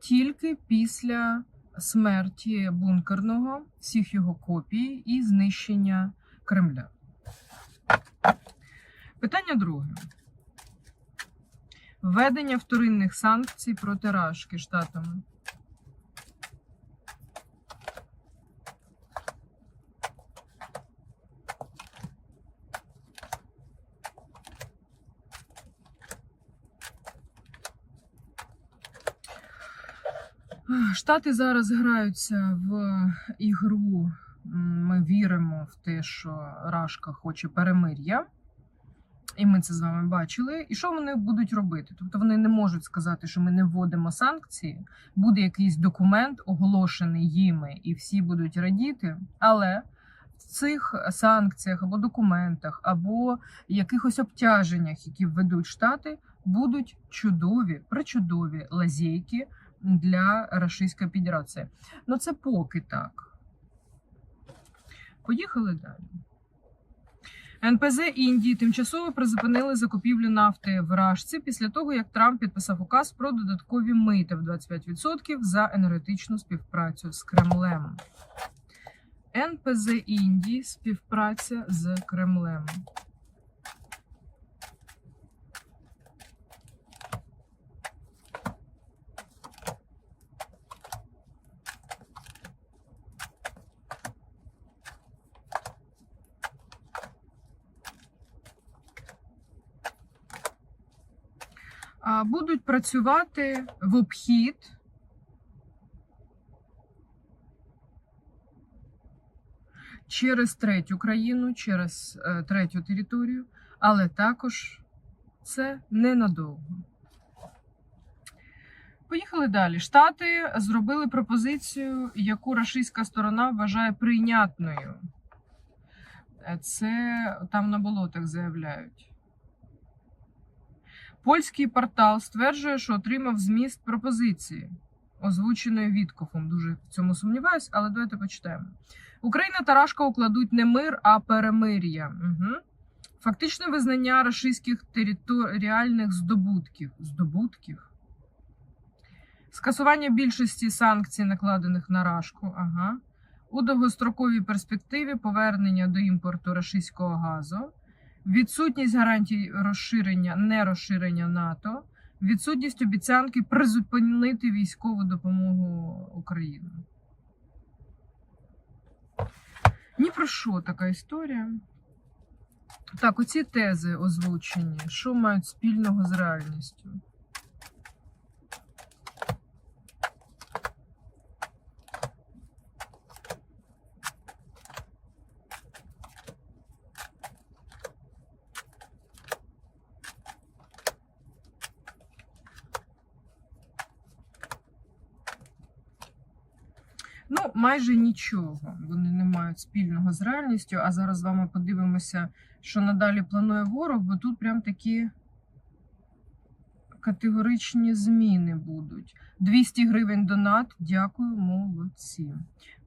тільки після смерті бункерного, всіх його копій і знищення Кремля. Питання друге. Введення вторинних санкцій проти Рашки штатами. Штати зараз граються в ігру. Ми віримо в те, що Рашка хоче перемир'я. І ми це з вами бачили. І що вони будуть робити? Тобто вони не можуть сказати, що ми не вводимо санкції, буде якийсь документ, оголошений їми, і всі будуть радіти. Але в цих санкціях або документах, або якихось обтяженнях, які введуть штати, будуть чудові, причудові лазейки для Російської Федерації. Ну це поки так. Поїхали далі. НПЗ Індії тимчасово призупинили закупівлю нафти в Рашці після того, як Трамп підписав указ про додаткові мита в 25% за енергетичну співпрацю з Кремлем. НПЗ Індії співпраця з Кремлем. Будуть працювати в обхід через третю країну, через е, третю територію, але також це ненадовго. Поїхали далі. Штати зробили пропозицію, яку рашистська сторона вважає прийнятною. Е, Це там на болотах заявляють. Польський портал стверджує, що отримав зміст пропозиції, озвученої Віткофом. Дуже в цьому сумніваюсь, але давайте почитаємо. Україна та Рашка укладуть не мир, а перемир'я. Угу. Фактичне визнання рашистських територіальних здобутків. Здобутків. Скасування більшості санкцій, накладених на Рашку. Ага. У довгостроковій перспективі повернення до імпорту рашистського газу відсутність гарантій розширення, не розширення НАТО, відсутність обіцянки призупинити військову допомогу Україні. Ні про що така історія. Так, оці тези озвучені, що мають спільного з реальністю? Ну, майже нічого. Вони не мають спільного з реальністю. А зараз з вами подивимося, що надалі планує ворог, бо тут прям такі категоричні зміни будуть. 200 гривень донат. Дякую, молодці.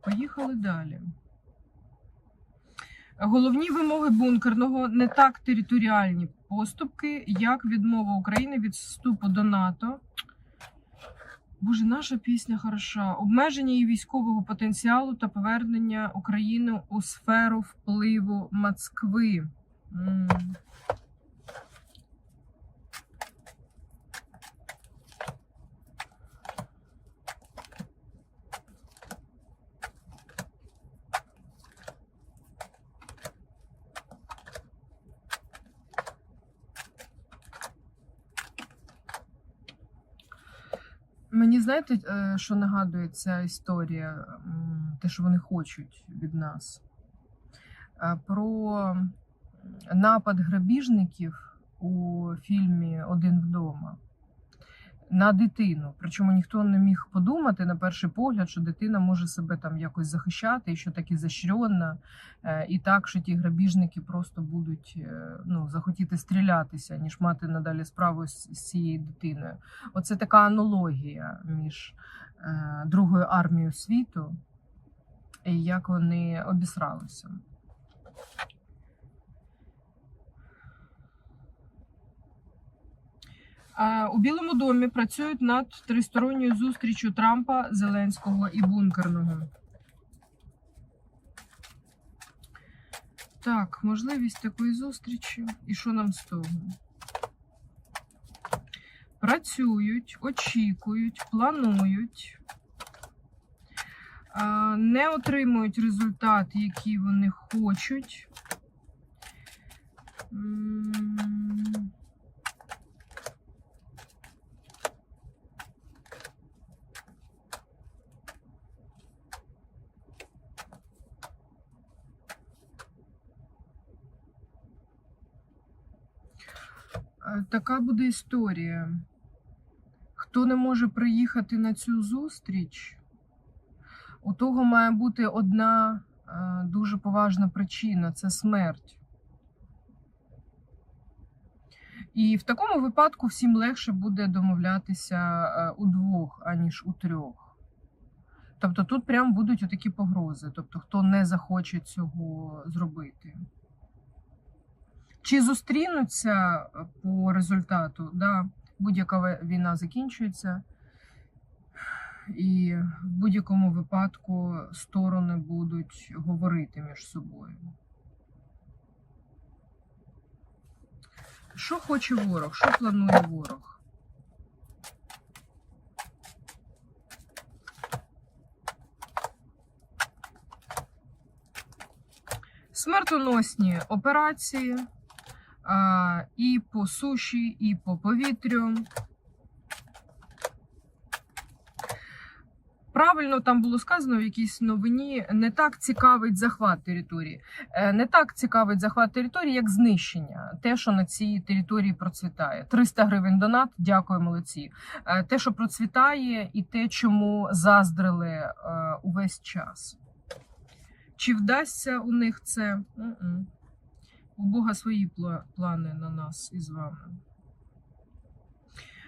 Поїхали далі. Головні вимоги бункерного не так територіальні поступки, як відмова України від вступу до НАТО. Боже, наша пісня хороша. Обмеження її військового потенціалу та повернення України у сферу впливу Москви. Мені знаєте, е, що нагадує ця історія, те, що вони хочуть від нас, Е, про напад грабіжників у фільмі Один вдома на дитину. Причому ніхто не міг подумати на перший погляд, що дитина може себе там якось захищати, і що так ізощренна, е, і так, що ті грабіжники просто будуть е, ну, захотіти стрілятися, ніж мати надалі справу з, з цією дитиною. Оце така аналогія між е, Другою армією світу і як вони обісралися. У Білому домі працюють над тристоронньою зустрічю Трампа, Зеленського і бункерного. Так, можливість такої зустрічі. І що нам з того? Працюють, очікують, планують, не отримують результат, який вони хочуть. Така буде історія. Хто не може приїхати на цю зустріч, у того має бути одна е, дуже поважна причина це смерть. І в такому випадку всім легше буде домовлятися е, удвох, аніж у трьох. Тобто тут прям будуть отакі погрози, тобто хто не захоче цього зробити. Чи зустрінуться е, по результату? Да, будь-яка війна закінчується, і в будь-якому випадку сторони будуть говорити між собою. Що хоче ворог? Що планує ворог? Смертоносні операції і по суші, і по повітрю. Правильно там було сказано в якійсь новині, не так цікавить захват території. Е, Не так цікавить захват території, як знищення. Те, що на цій території процвітає. 300 гривень донат, дякую, молодці. Е, Те, що процвітає, і те, чому заздрили е, увесь час. Чи вдасться у них це? У Бога свої плани на нас із вами.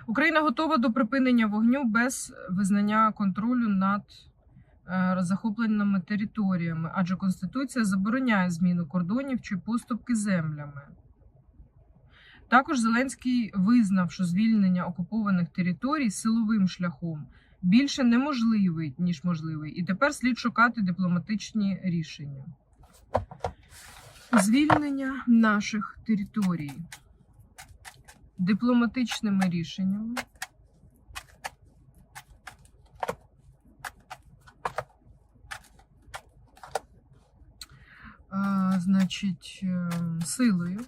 Україна готова до припинення вогню без визнання контролю над е, захопленими територіями, адже Конституція забороняє зміну кордонів чи поступки землями. Також Зеленський визнав, що звільнення окупованих територій силовим шляхом більше неможливий, ніж можливий, і тепер слід шукати дипломатичні рішення. Звільнення наших територій дипломатичними рішеннями. Значить, е, силою.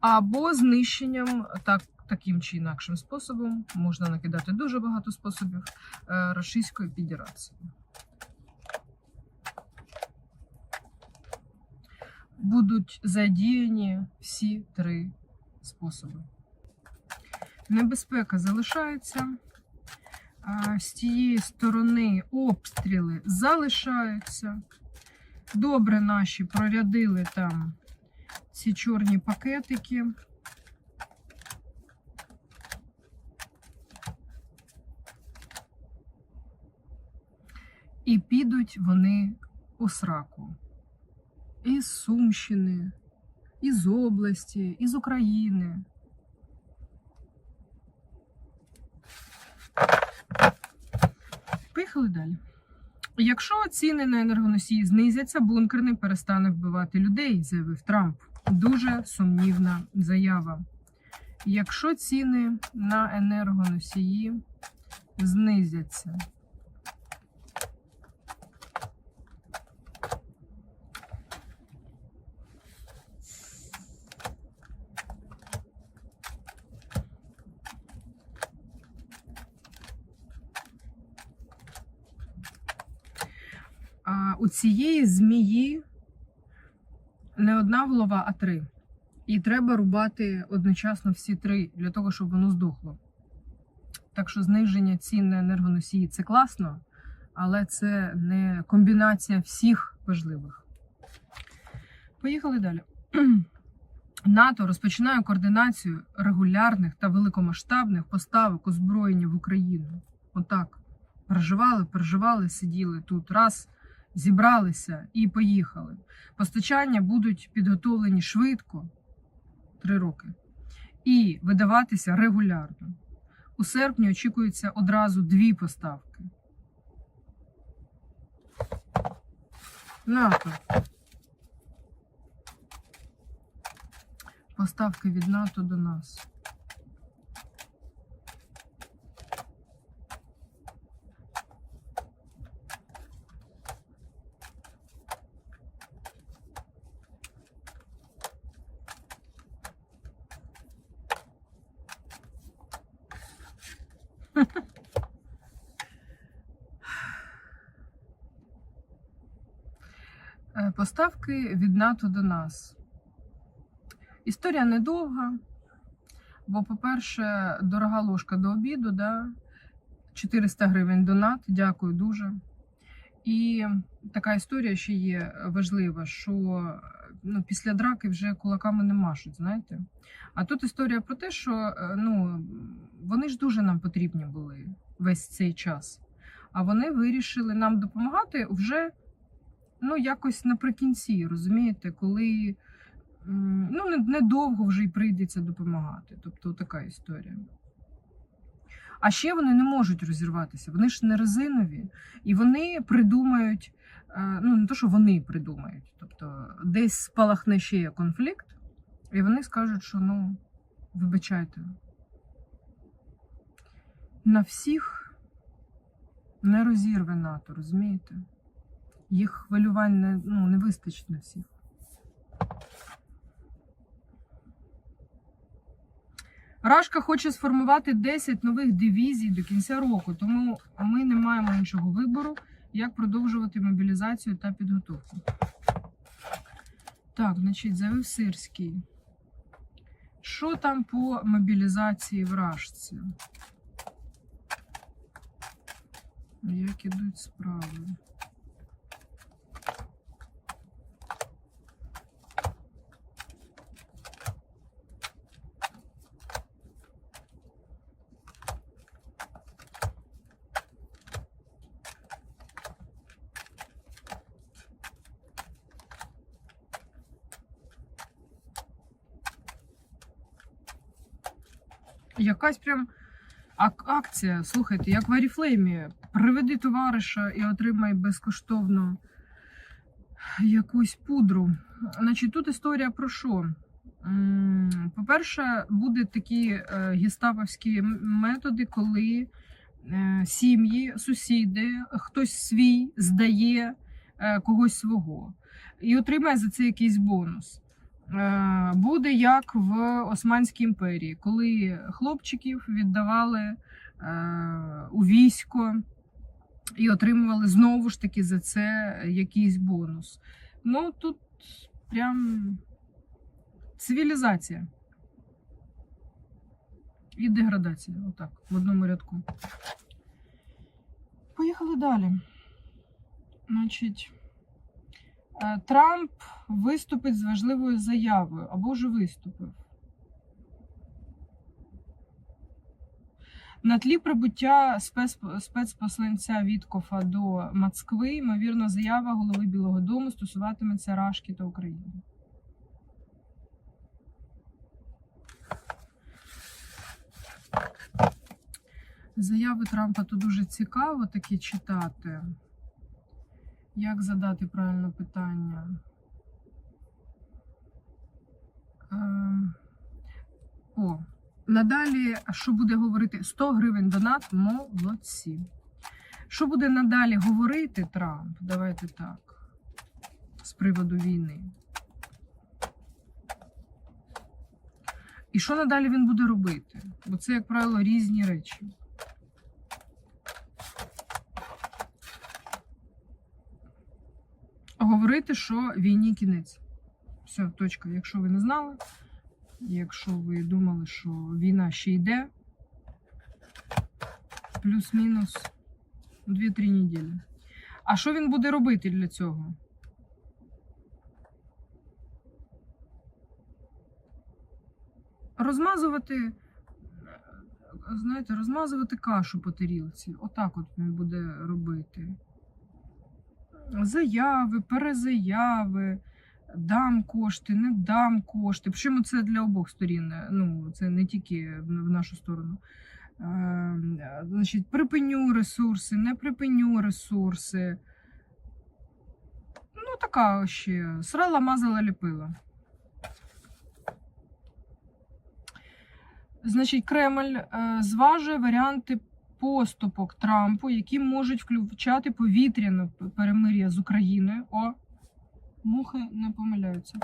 Або знищенням так, таким чи інакшим способом, можна накидати дуже багато способів е, Російської Федерації. Будуть задіяні всі три способи. Небезпека залишається. З тієї сторони обстріли залишаються. Добре наші прорядили там ці чорні пакетики. І підуть вони у сраку із Сумщини, із області, із України. Поїхали далі. Якщо ціни на енергоносії знизяться, бункерний перестане вбивати людей, заявив Трамп. Дуже сумнівна заява. Якщо ціни на енергоносії знизяться, А у цієї змії не одна голова, а три. І треба рубати одночасно всі три для того, щоб воно здохло. Так що зниження цін на енергоносії це класно, але це не комбінація всіх важливих. Поїхали далі. НАТО розпочинає координацію регулярних та великомасштабних поставок озброєння в Україну. Отак. Переживали, переживали, сиділи тут. Раз зібралися і поїхали. Постачання будуть підготовлені швидко три роки і видаватися регулярно. У серпні очікується одразу дві поставки. НАТО. Поставки від НАТО до нас. Е, Поставки від НАТО до нас. Історія недовга, бо, по-перше, дорога ложка до обіду, да? 400 гривень донат, дякую дуже. І така історія ще є важлива, що ну, після драки вже кулаками не машуть, знаєте. А тут історія про те, що е, ну, вони ж дуже нам потрібні були весь цей час. А вони вирішили нам допомагати вже ну, якось наприкінці, розумієте, коли ну, недовго вже й прийдеться допомагати. Тобто така історія. А ще вони не можуть розірватися, вони ж не резинові, і вони придумають, е, ну не то, що вони придумають, тобто десь спалахне ще є конфлікт, і вони скажуть, що ну, вибачайте, на всіх не розірве НАТО, розумієте? Їх хвилювань не, ну, не вистачить на всіх. Рашка хоче сформувати 10 нових дивізій до кінця року, тому ми не маємо іншого вибору, як продовжувати мобілізацію та підготовку. Так, значить, завив Сирський. Що там по мобілізації в Рашці? Як ідуть справи? Якась прям акція. Слухайте, як в Аріфлеймі. Приведи товариша і отримай безкоштовно якусь пудру. Значить, тут історія про що? По-перше, будуть такі е, гестаповські методи, коли е, сім'ї, сусіди, хтось свій здає е, когось свого і отримає за це якийсь бонус. Е, буде як в Османській імперії, коли хлопчиків віддавали е, у військо і отримували знову ж таки за це якийсь бонус. Ну тут прям цивілізація і деградація. Отак, в одному рядку. Поїхали далі. Значить. Е, Трамп виступить з важливою заявою або вже виступив. На тлі прибуття спец- спецпосланця Віткофа до Москви, ймовірно, заява голови Білого Дому стосуватиметься Рашки та України. Заяви Трампа тут дуже цікаво такі читати. Як задати правильне питання? Ем, О, надалі, що буде говорити 100 гривень донат, молодці. Що буде надалі говорити Трамп? Давайте так. З приводу війни. І що надалі він буде робити? Бо це, як правило, різні речі. Говорити, що війні кінець. Все, точка. Якщо ви не знали, якщо ви думали, що війна ще йде, плюс-мінус 2-3 неділі. А що він буде робити для цього? Розмазувати, знаєте, розмазувати кашу по тарілці. Отак от він буде робити. Заяви, перезаяви, дам кошти, не дам кошти. Причому це для обох сторін. Ну, це не тільки в нашу сторону. Е, Значить, припиню ресурси, не припиню ресурси. Ну, така ще срала, мазала, ліпила. Значить, Кремль е, зважує варіанти поступок Трампу, які можуть включати повітряне перемир'я з Україною. О, мухи не помиляються.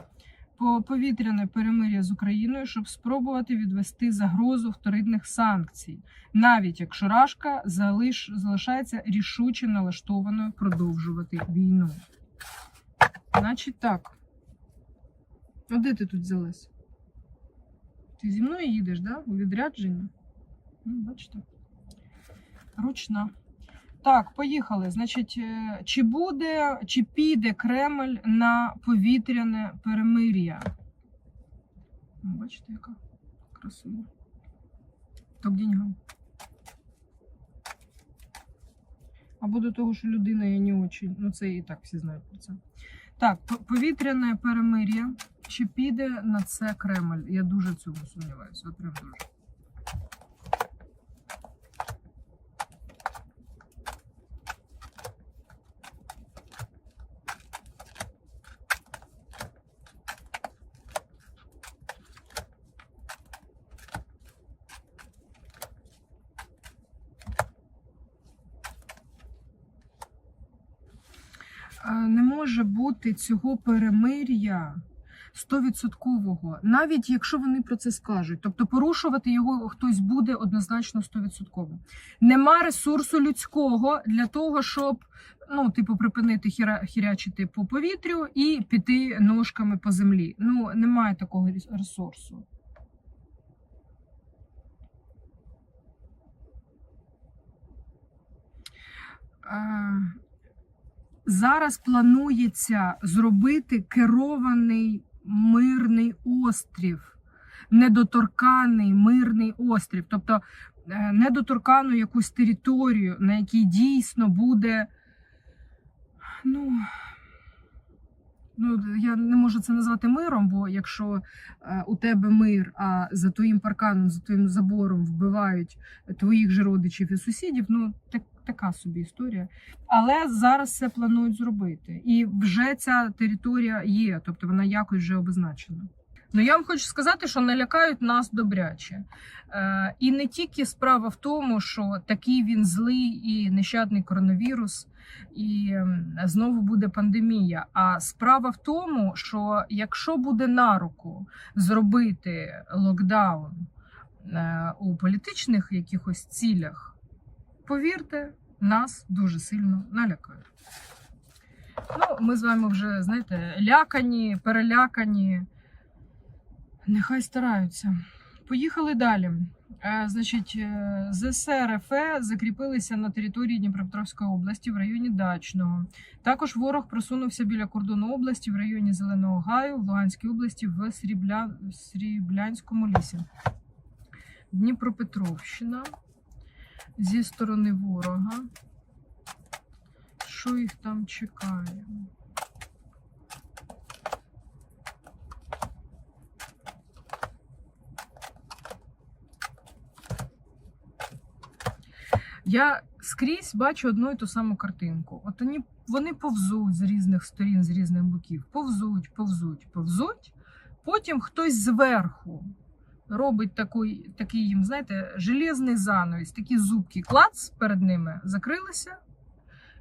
Повітряне перемир'я з Україною, щоб спробувати відвести загрозу вторинних санкцій, навіть якщо Рашка залиш, залишається рішуче налаштованою продовжувати війну. Значить так. А де ти тут взялась? Ти зі мною їдеш, да? У відрядження? Ну, бачите. Ручна. Так, поїхали. Значить, е, чи буде, чи піде Кремль на повітряне перемир'я? Бачите, яка красива. То деньгам. Або до того, що людина є не очень. Ну, це і так всі знають про це. Так, повітряне перемир'я. Чи піде на це Кремль? Я дуже цьому сумніваюся. От прям дуже. Е, не може бути цього перемир'я стовідсоткового, навіть якщо вони про це скажуть. Тобто порушувати його хтось буде однозначно стовідсотково. Нема ресурсу людського для того, щоб ну, типу, припинити хіра, хірячити по повітрю і піти ножками по землі. Ну, немає такого ресурсу. Е, Зараз планується зробити керований мирний острів, недоторканий мирний острів, тобто е, недоторкану якусь територію, на якій дійсно буде. Ну, ну, я не можу це назвати миром, бо якщо е, у тебе мир, а за твоїм парканом, за твоїм забором вбивають твоїх же родичів і сусідів, ну так, така собі історія. Але зараз це планують зробити. І вже ця територія є, тобто вона якось вже обозначена. Ну я вам хочу сказати, що налякають нас добряче. Е, і не тільки справа в тому, що такий він злий і нещадний коронавірус, і знову буде пандемія. А справа в тому, що якщо буде на руку зробити локдаун е, у політичних якихось цілях, повірте, нас дуже сильно налякають. Ну, ми з вами вже, знаєте, лякані, перелякані. Нехай стараються. Поїхали далі. Е, Значить, е, ЗСР РФ закріпилися на території Дніпропетровської області в районі Дачного. Також ворог просунувся біля кордону області в районі Зеленого Гаю в Луганській області в Срібля... Сріблянському лісі. Дніпропетровщина зі сторони ворога. Що їх там чекає? Я скрізь бачу одну і ту саму картинку. От вони, вони повзуть з різних сторін, з різних боків. Повзуть, повзуть, повзуть. Потім хтось зверху робить такий, такий їм, знаєте, железний занавіс, такі зубки, клац перед ними закрилися,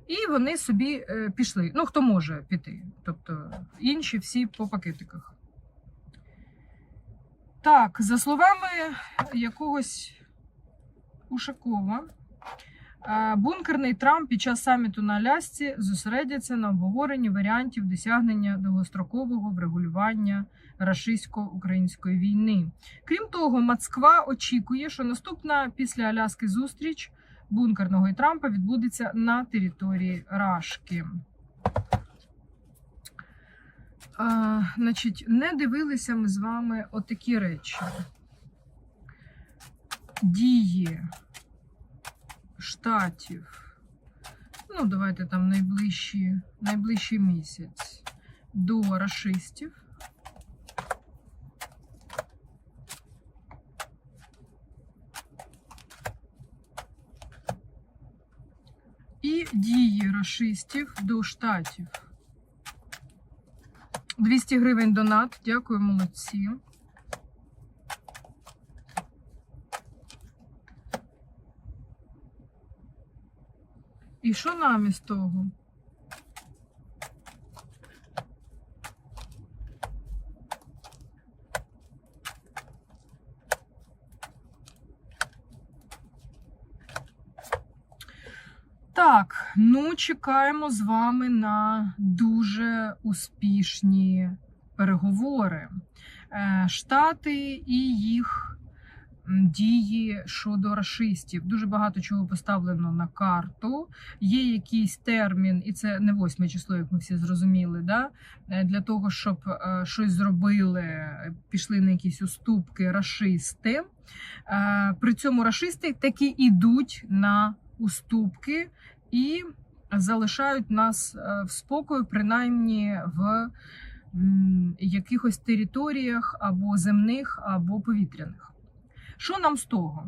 і вони собі е, пішли. Ну, хто може піти. Тобто інші всі по пакетиках. Так, за словами якогось Ушакова. Бункерний Трамп під час саміту на Алясці зосередяться на обговоренні варіантів досягнення довгострокового врегулювання рашистсько-української війни. Крім того, Москва очікує, що наступна після Аляски зустріч бункерного і Трампа відбудеться на території Рашки. Е, значить, не дивилися ми з вами отакі речі. Дії штатів. ну давайте там найближчі, найближчий місяць до рашистів. І дії рашистів до штатів. 200 гривень донат. Дякую, молодці. І що нам із того? Так, ну чекаємо з вами на дуже успішні переговори. Е, Штати і їх дії щодо расистів. Дуже багато чого поставлено на карту. Є якийсь термін, і це не восьме число, як ми всі зрозуміли. Да? Е, Для того, щоб е, щось зробили, пішли на якісь уступки расисти. Е, При цьому расисти таки ідуть на уступки і залишають нас в спокою, принаймні в якихось територіях або земних, або повітряних. Що нам з того?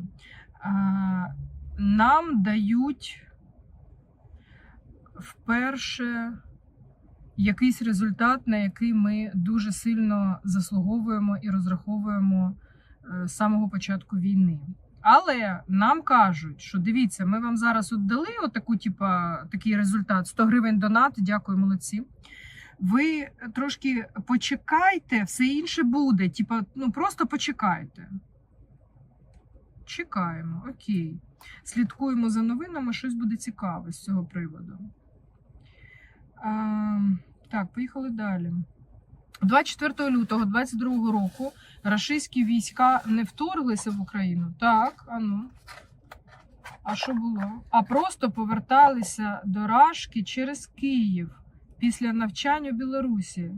Е, Нам дають вперше якийсь результат, на який ми дуже сильно заслуговуємо і розраховуємо е, з самого початку війни. Але нам кажуть, що дивіться, ми вам зараз от дали отаку, типа, такий результат: 100 гривень донат, дякую, молодці. Ви трошки почекайте, все інше буде. Типа, ну просто почекайте. Чекаємо, окей. Слідкуємо за новинами, щось буде цікаве з цього приводу. А, так, поїхали далі. 24 лютого 22 року рашистські війська не вторглися в Україну. Так, а ну. А що було? А просто поверталися до Рашки через Київ після навчання у Білорусі.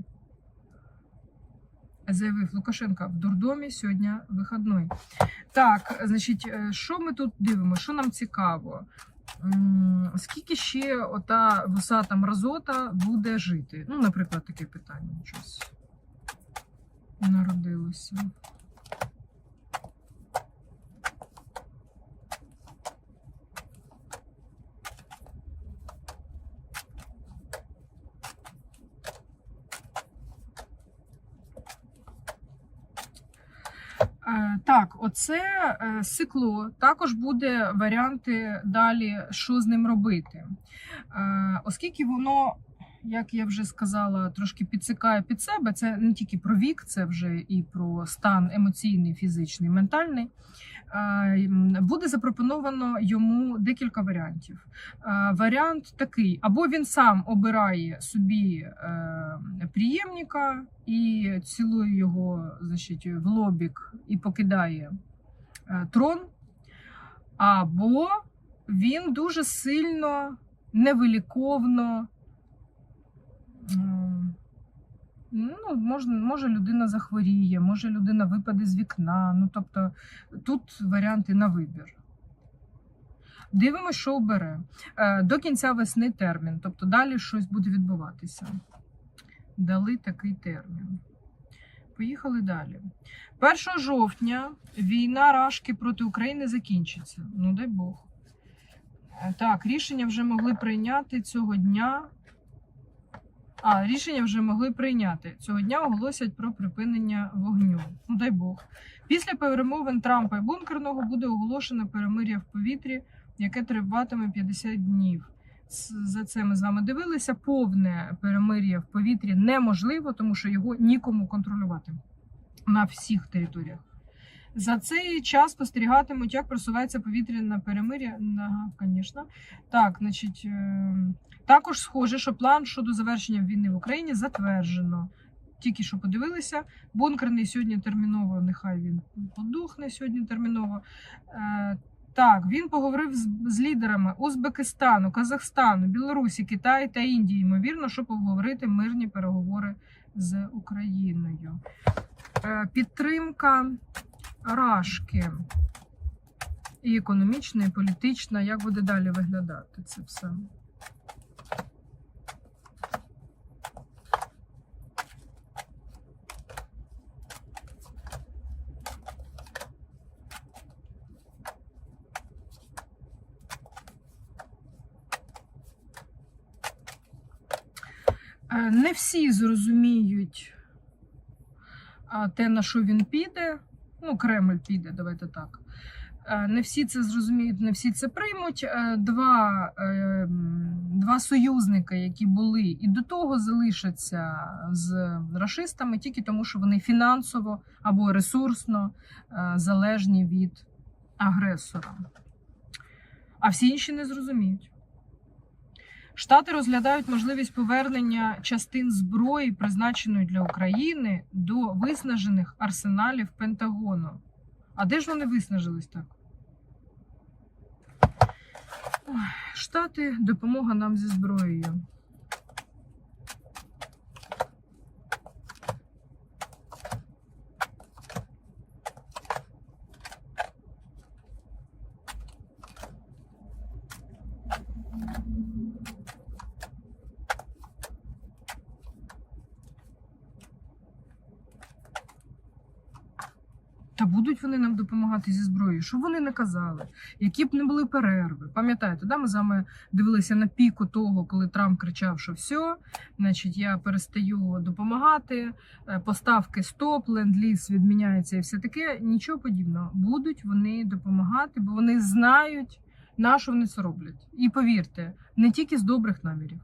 Заявив Лукашенка в дурдомі сьогодні вихідний. Так, значить, е, що ми тут дивимося? Що нам цікаво? Скільки ще ота висата мразота буде жити? Ну, наприклад, таке питання щось народилося. Е, Так, оце е, сикло. Також буде варіанти далі, що з ним робити. Е, Оскільки воно, як я вже сказала, трошки підсикає під себе, це не тільки про вік, це вже і про стан емоційний, фізичний, ментальний. Буде запропоновано йому декілька варіантів. Варіант такий: або він сам обирає собі е, приємника і цілує його значить, в лобік і покидає е, трон, або він дуже сильно невиліковно. Ну, може, може людина захворіє, може людина випаде з вікна. Ну, тобто тут варіанти на вибір. Дивимося, що обере. Е, До кінця весни термін, тобто далі щось буде відбуватися. Дали такий термін. Поїхали далі. 1 жовтня війна Рашки проти України закінчиться. Ну, дай Бог. Е, Так, рішення вже могли прийняти цього дня. А, рішення вже могли прийняти. Цього дня оголосять про припинення вогню. Ну, дай Бог. Після перемовин Трампа і бункерного буде оголошено перемир'я в повітрі, яке триватиме 50 днів. За це ми з вами дивилися. Повне перемир'я в повітрі неможливо, тому що його нікому контролювати на всіх територіях. За цей час спостерігатимуть, як просувається повітряне перемир'я. Ага, звісно. Так, значить, е, також схоже, що план щодо завершення війни в Україні затверджено. Тільки що подивилися. Бункерний сьогодні терміново, нехай він подухне сьогодні терміново. Е, так, він поговорив з, з лідерами Узбекистану, Казахстану, Білорусі, Китаю та Індії. Ймовірно, щоб обговорити мирні переговори з Україною. Е, підтримка рашки. І економічна, і політична, як буде далі виглядати це все. Е, не всі зрозуміють те, на що він піде. Ну, Кремль піде, давайте так. Е, Не всі це зрозуміють, не всі це приймуть. Е, Два, е, два союзника, які були і до того залишаться з рашистами, тільки тому, що вони фінансово або ресурсно залежні від агресора. А всі інші не зрозуміють. Штати розглядають можливість повернення частин зброї, призначеної для України, до виснажених арсеналів Пентагону. А де ж вони виснажились так? Штати, допомога нам зі зброєю. Та будуть вони нам допомагати зі зброєю, що вони не казали, які б не були перерви. Пам'ятаєте, да, ми з вами дивилися на піку того, коли Трамп кричав, що все, значить, я перестаю допомагати, е, поставки стоп, ленд-ліз відміняється і все таке. Нічого подібного. Будуть вони допомагати, бо вони знають, на що вони це роблять. І повірте, не тільки з добрих намірів.